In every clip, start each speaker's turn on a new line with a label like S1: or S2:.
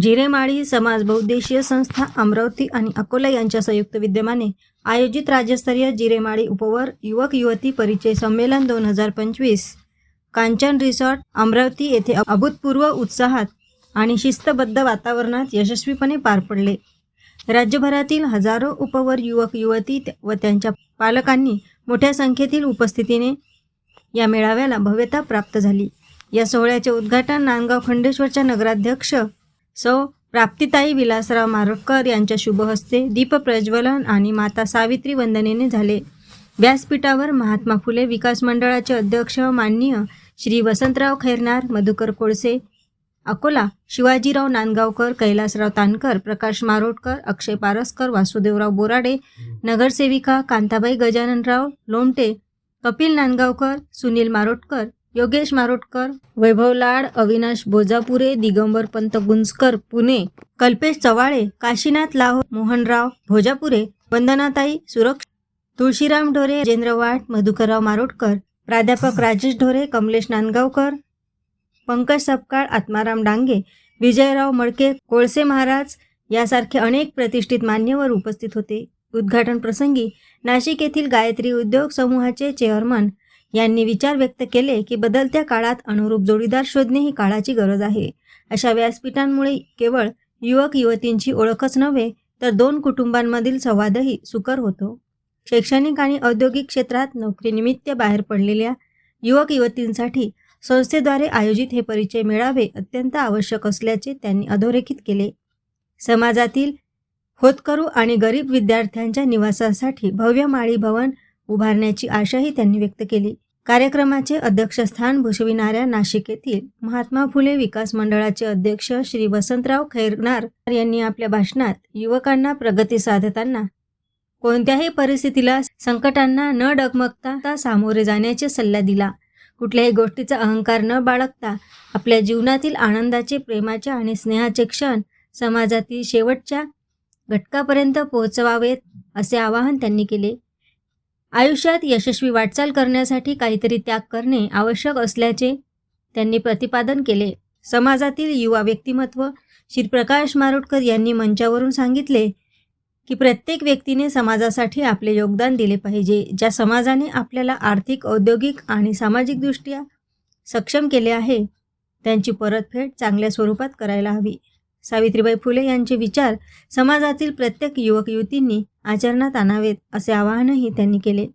S1: जिरेमाळी समाज बहुद्देशीय संस्था अमरावती आणि अकोला यांच्या संयुक्त विद्यमाने आयोजित राज्यस्तरीय जिरेमाळी उपवर युवक युवती परिचय संमेलन दोन हजार पंचवीस. कांचन रिसॉर्ट अमरावती येथे अभूतपूर्व उत्साहात आणि शिस्तबद्ध वातावरणात यशस्वीपणे पार पडले. राज्यभरातील हजारो उपवर युवक युवती व त्यांच्या पालकांनी मोठ्या संख्येतील उपस्थितीने या मेळाव्याला भव्यता प्राप्त झाली. या सोहळ्याचे उद्घाटन नांदगाव खंडेश्वरच्या नगराध्यक्ष सौ प्राप्तिताई विलासराव मारकर यांच्या शुभहस्ते दीपप्रज्वलन आणि माता सावित्री वंदनेने झाले. व्यासपीठावर महात्मा फुले विकास मंडळाचे अध्यक्ष माननीय श्री वसंतराव खैरनार मधुकर कोळसे अकोला शिवाजीराव नांदगावकर कैलासराव तानकर प्रकाश मारोटकर अक्षय पारसकर वासुदेवराव बोराडे नगरसेविका कांताबाई गजाननराव लोमटे कपिल नांदगावकर सुनील मारोटकर योगेश मारोटकर वैभव लाड अविनाश बोजापुरे दिगंबर पंत गुंजकर पुणे कल्पेश चवाळे काशीनाथ लाहो मोहनराव भोजापुरे वंदनाताई सुरक्ष तुळशीराम ढोरे राजेंद्र वाट मधुकरराव मारोटकर प्राध्यापक राजेश ढोरे कमलेश नांदगावकर पंकज सपकाळ आत्माराम डांगे विजयराव मडके कोळसे महाराज यासारखे अनेक प्रतिष्ठित मान्यवर उपस्थित होते. उद्घाटन प्रसंगी नाशिक येथील गायत्री उद्योग समूहाचे चेअरमन यांनी विचार व्यक्त केले की बदलत्या काळात अनुरूप जोडीदार शोधणे ही काळाची गरज आहे. अशा व्यासपीठांमुळे केवळ युवक युवतींची ओळखच नव्हे तर दोन कुटुंबांमधील संवादही सुकर होतो. शैक्षणिक आणि औद्योगिक क्षेत्रात नोकरीनिमित्त बाहेर पडलेल्या युवक युवतींसाठी संस्थेद्वारे आयोजित हे परिचय मेळावे अत्यंत आवश्यक असल्याचे त्यांनी अधोरेखित केले. समाजातील होतकरू आणि गरीब विद्यार्थ्यांच्या निवासासाठी भव्य माळी भवन उभारण्याची आशाही त्यांनी व्यक्त केली. कार्यक्रमाचे अध्यक्षस्थान भूषविणाऱ्या नाशिक येथील महात्मा फुले विकास मंडळाचे अध्यक्ष श्री वसंतराव खैरनार यांनी आपल्या भाषणात युवकांना प्रगती साधताना कोणत्याही परिस्थितीला संकटांना न डगमगता सामोरे जाण्याचे सल्ला दिला. कुठल्याही गोष्टीचा अहंकार न बाळगता आपल्या जीवनातील आनंदाचे प्रेमाचे आणि स्नेहाचे क्षण समाजातील शेवटच्या घटकापर्यंत पोहोचवावेत असे आवाहन त्यांनी केले. आयुष्यात यशस्वी वाटचाल करण्यासाठी काहीतरी त्याग करणे आवश्यक असल्याचे त्यांनी प्रतिपादन केले. समाजातील युवा व्यक्तिमत्व श्री प्रकाश मारोटकर यांनी मंचावरून सांगितले की प्रत्येक व्यक्तीने समाजासाठी आपले योगदान दिले पाहिजे ज्या समाजाने आपल्याला आर्थिक औद्योगिक आणि सामाजिकदृष्ट्या सक्षम केले आहे त्यांची परतफेड चांगल्या स्वरूपात करायला हवी. सावित्रीबाई फुले यांचे विचार समाजातील प्रत्येक युवक युवतींनी आचरणात आणावेत असे आवाहनही त्यांनी केले.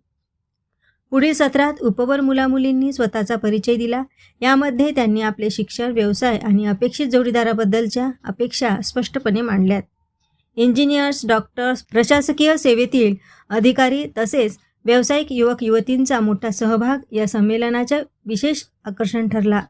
S1: पुढील सत्रात उपवर मुलामुलींनी स्वतःचा परिचय दिला. यामध्ये त्यांनी आपले शिक्षण व्यवसाय आणि अपेक्षित जोडीदाराबद्दलच्या अपेक्षा स्पष्टपणे मांडल्यात. इंजिनियर्स डॉक्टर्स प्रशासकीय सेवेतील अधिकारी तसेच व्यावसायिक युवक युवतींचा मोठा सहभाग या संमेलनाचे विशेष आकर्षण ठरला.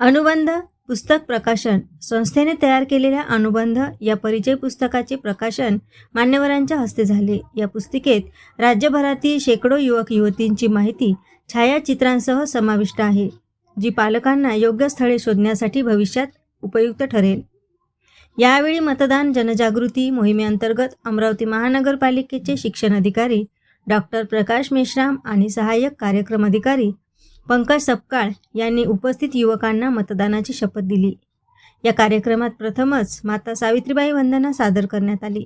S1: अनुबंध पुस्तक प्रकाशन संस्थेने तयार केलेल्या अनुबंध या परिचय पुस्तकाचे प्रकाशन मान्यवरांच्या हस्ते झाले. या पुस्तिकेत राज्यभरातील शेकडो युवक युवतींची माहिती छायाचित्रांसह समाविष्ट आहे जी पालकांना योग्य स्थळे शोधण्यासाठी भविष्यात उपयुक्त ठरेल. यावेळी मतदान जनजागृती मोहिमेअंतर्गत अमरावती महानगरपालिकेचे शिक्षण अधिकारी डॉक्टर प्रकाश मेश्राम आणि सहाय्यक कार्यक्रम अधिकारी पंकज सपकाळ यांनी उपस्थित युवकांना मतदानाची शपथ दिली. या कार्यक्रमात प्रथमच माता सावित्रीबाई वंदना सादर करण्यात आली.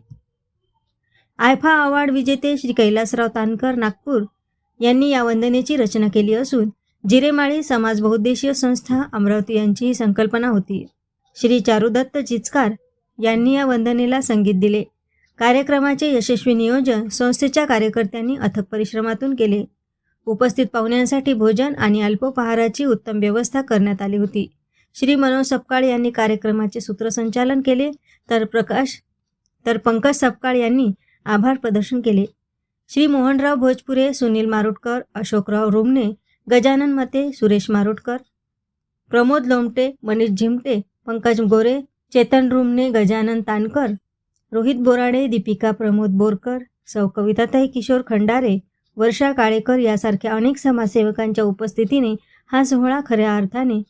S1: आयफा अवॉर्ड विजेते श्री कैलासराव तानकर नागपूर यांनी या वंदनेची रचना केली असून जिरेमाळी समाज बहुद्देशीय संस्था अमरावती यांची ही संकल्पना होती. श्री चारुदत्त चिचकार यांनी या वंदनेला संगीत दिले. कार्यक्रमाचे यशस्वी नियोजन संस्थेच्या कार्यकर्त्यांनी अथक परिश्रमातून केले. उपस्थित पाहुण्यांसाठी भोजन आणि अल्पोपहाराची उत्तम व्यवस्था करण्यात आली होती. श्री मनोज सपकाळ यांनी कार्यक्रमाचे सूत्रसंचालन केले तर प्रकाश तर पंकज सपकाळ यांनी आभार प्रदर्शन केले. श्री मोहनराव भोजपुरे सुनील मारुटकर अशोकराव रुमणे गजानन मते सुरेश मारुटकर प्रमोद लोमटे मनीष झिमटे पंकज गोरे चेतन रुमणे गजानन तानकर रोहित बोराडे दीपिका प्रमोद बोरकर सौ कविताताई किशोर खंडारे वर्षा काळेकर यासारख्या अनेक समाजसेवकांच्या उपस्थितीने हा सोहळा खऱ्या अर्थाने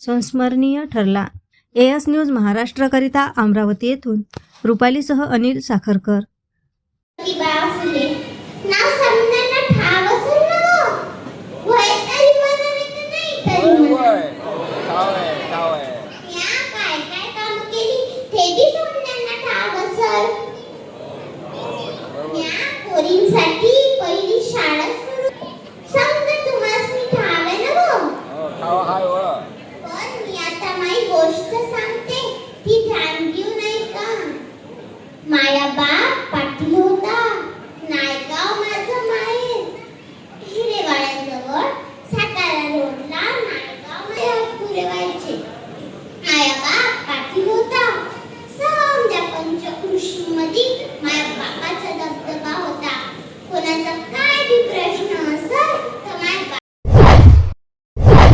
S1: संस्मरणीय ठरला. एस न्यूज महाराष्ट्रकरिता अमरावती येथून रुपालीसह अनिल साखरकर.